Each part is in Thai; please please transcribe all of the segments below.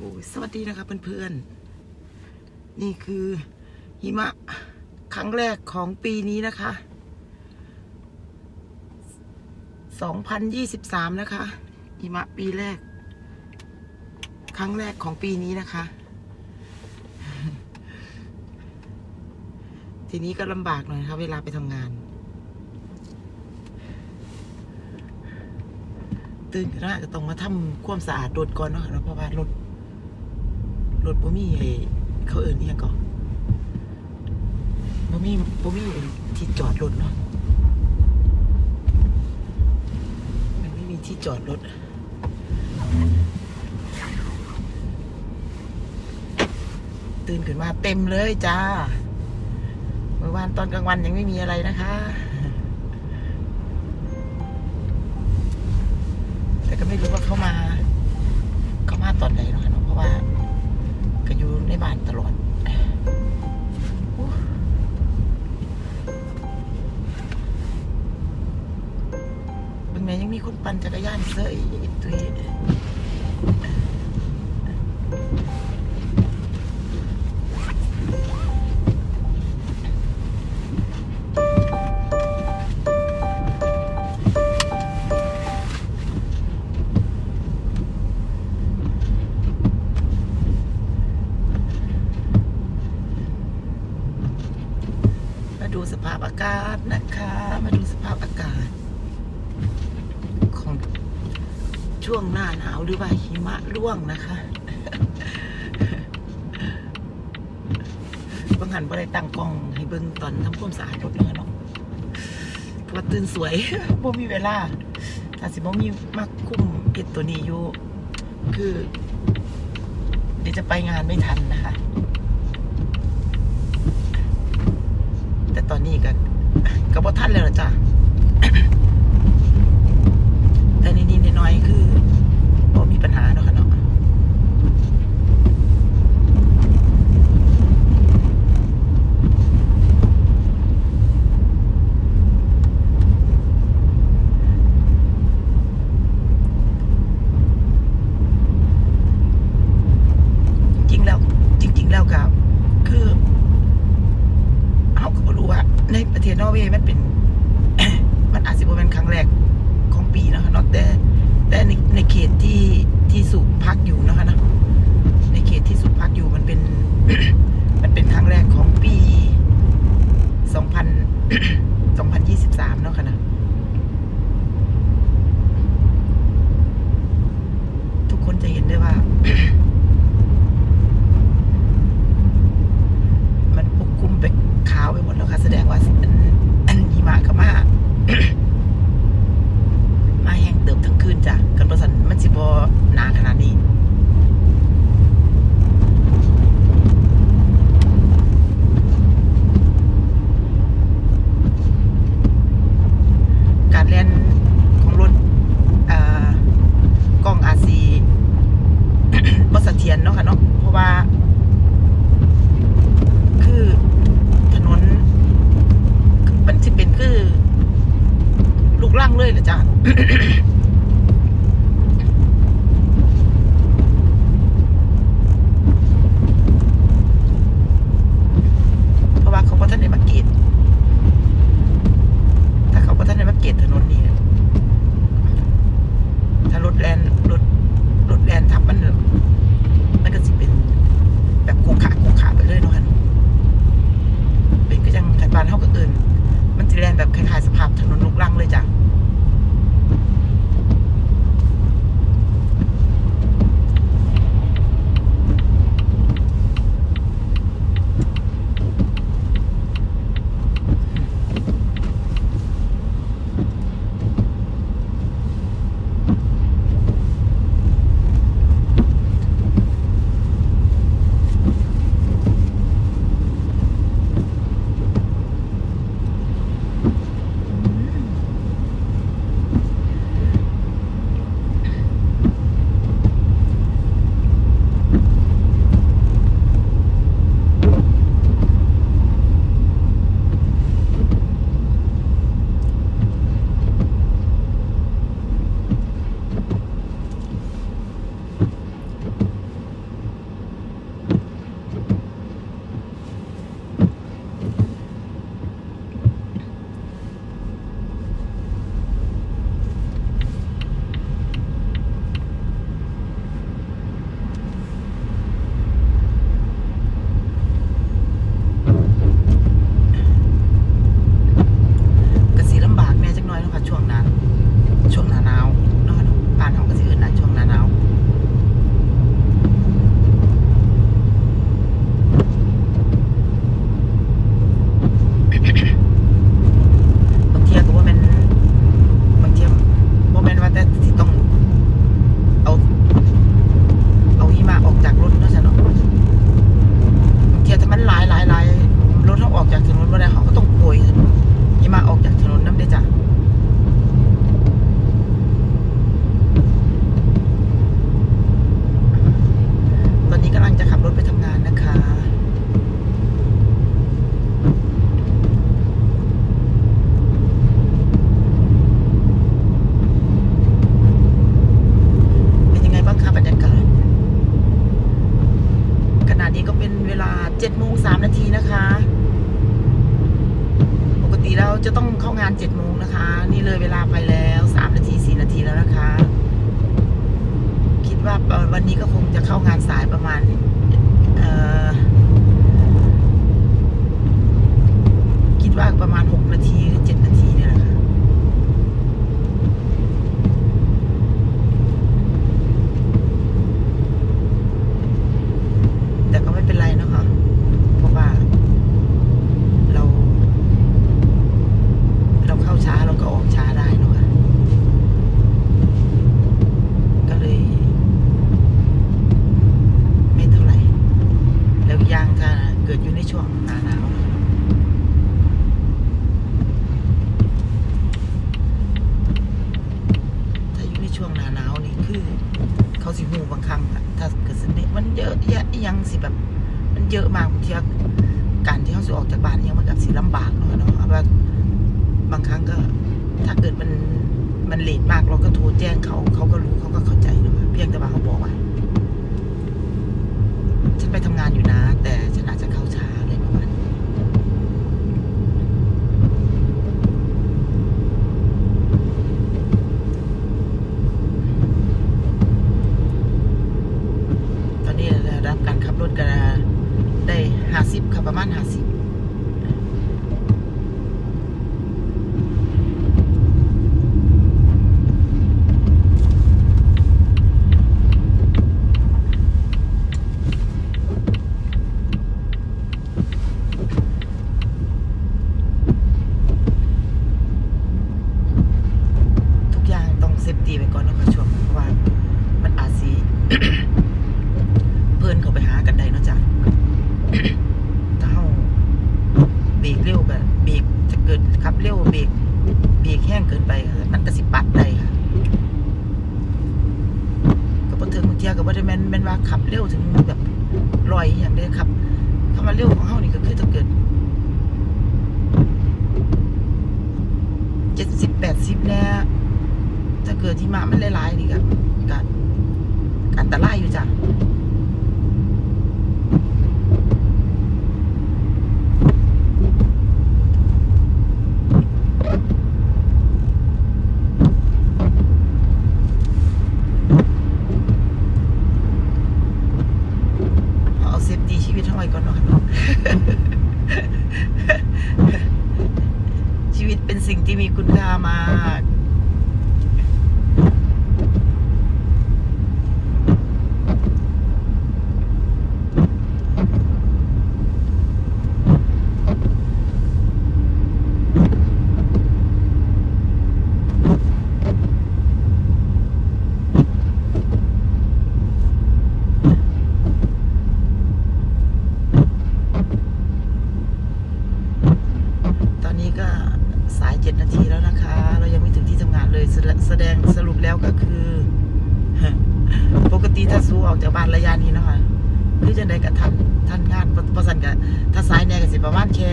โอ้สวัสดีนะครับเพื่อนๆ นี่คือหิมะครั้งแรกของปีนี้นะคะ 2023 นะคะ หิมะปีแรก ครั้งแรกของปีนี้นะคะ ทีนี้ก็ลำบากหน่อยนะคะเวลาไปทำงาน ตื่นขึ้นมาก็ต้องมาทำความสะอาดรถก่อนเนาะเนาะเพราะว่ารถ รถบ่มีไอ้เขาเอื่นเนี่ยงก่อนบ่มีบ่มีไอ้ที่จอดรถเนาะมันไม่มีที่จอดรถตื่นขึ้นมาเต็มเลยจ้า เมื่อวานตอนกลางวันยังไม่มีอะไรนะคะ จักรยานเสยอีกตุยมาดูสภาพอากาศนะคะ มาดูสภาพอากาศ ของ ช่วงหน้าหนาวหรือว่าหิมะร่วงนะคะบางหันบ่ได้ตั้งกล้องให้เบิ่งตอนทำความสะอาดรถเลยเนาะเพราะว่าตื่นสวยบ่มีเวลาถ้าสิบ่มีมากคุ้มเก็ดตัวนี้อยู่ คือ เดี๋ยวจะไปงานไม่ทันนะคะ แต่ตอนนี้ก็ก็บ่ทันแล้วล่ะจ้ะ แต่นิ ดๆน้อยคือบ่มีปัญหาเนาะค่ะเนาะจริงๆแล้วจริงๆแล้วก็คือเขาก็บ่รู้ว่าในประเทศนอร์เวย์มันเป็น มันอาจจะเป็นครั้งแรก ของปีนะคะเนาะแต่แต่ในในเขตที่ที่สุพักอยู่นะคะนะในเขตที่สุพักอยู่มันเป็นมันเป็นครั้งแรกของปีสองพัน นะคะ นี่เลยเวลาไปแล้วสามนาทีสี่นาทีแล้วนะคะ คิดว่าวันนี้ก็คงจะเข้างานสายประมาณเอ่อคิดว่าประมาณหกนาทีหรือเจ็ดนาทีเนี่ยแหละค่ะ แต่ก็ไม่เป็นไรเนอะคะเพราะว่า เรา เราเข้าช้าเราก็ออกช้าได้เนอะคะก็เลย ไม่เท่าไหร่ แล้วอีกอย่างถ้าเกิดอยู่ในช่วงหนาหนาวนะคะถ้าอยู่ในช่วงหนาหนาวนี่คือ เขาสิหูบางครั้งอะถ้าเกิดสนิทมันเยอะแยะอิหยังสิแบบ มันเยอะมากบางทีการที่เขาสิออกจากบ้านอิหยังมันก็สิลำบากเนาะเนาะเอา ว่าบางครั้งก็ ถ้าเกิดมันมันเลทมากเราก็โทรแจ้งเขา เขาก็รู้เขาก็เข้าใจนะว่าเพียงแต่ว่าเขาบอกว่า ฉันไปทำงานอยู่นะ แต่ฉันอาจจะเข้าช้าอะไรประมาณนี้ตอนนี้ระดับการขับรถก็ได้ห้าสิบขับประมาณห้าสิบ ทุกอย่างต้องเซฟตี้ไว้ก่อนนะคะช่วงนั้นเพราะว่ามันอาจสี เพื่อนเขาไปหากันได้เนาะจ๊ะ ถ้าเฮาเบรกเร็วแบบเบรกจะเกิดขับเร็วเบรกเบรกแห้งเกินไปค่ะมันก็สิปัดได้ค่ะก็บ่ถึงบางเที่ยก็บ่ได้แม่นแม่นว่า ขับเร็วถึงแบบลอยอย่างเดียวขับคำว่าเร็วของเฮานี่ก็คือจะเกิดเจ็ดสิบแปดสิบเนี่ยถ้าเกิดที่มามันหลายๆนี่ก็การการตะไลายอยู่จ้ะเอาเซฟตี้ชีวิตเท่าไหร่ก่อนเนาะครับเนาะ ชีวิตเป็นสิ่งที่มีคุณค่ามาก ตอนนี้ ก็สายเจ็ดนาทีแล้วนะคะ เรายังไม่ถึงที่ทำงานเลยแสดแสดงสรุปแล้วก็คือ ปกติถ้าสูออกจากบ้านระยะนี้เนาะคะคือจะได้กับทันทันงานเพระสันกับถ้าสายแน่ก็สิประมาณแค่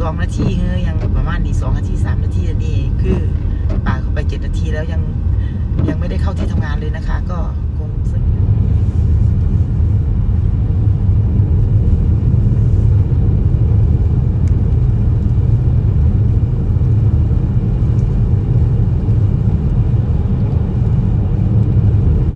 สองนาทีเฮ้ยยังประมาณนี้สองนาทีสามนาทีนี่คือป่าเข้าไปเจ็ดนาทีแล้วยังยังไม่ได้เข้าที่ทำงานเลยนะคะ ก็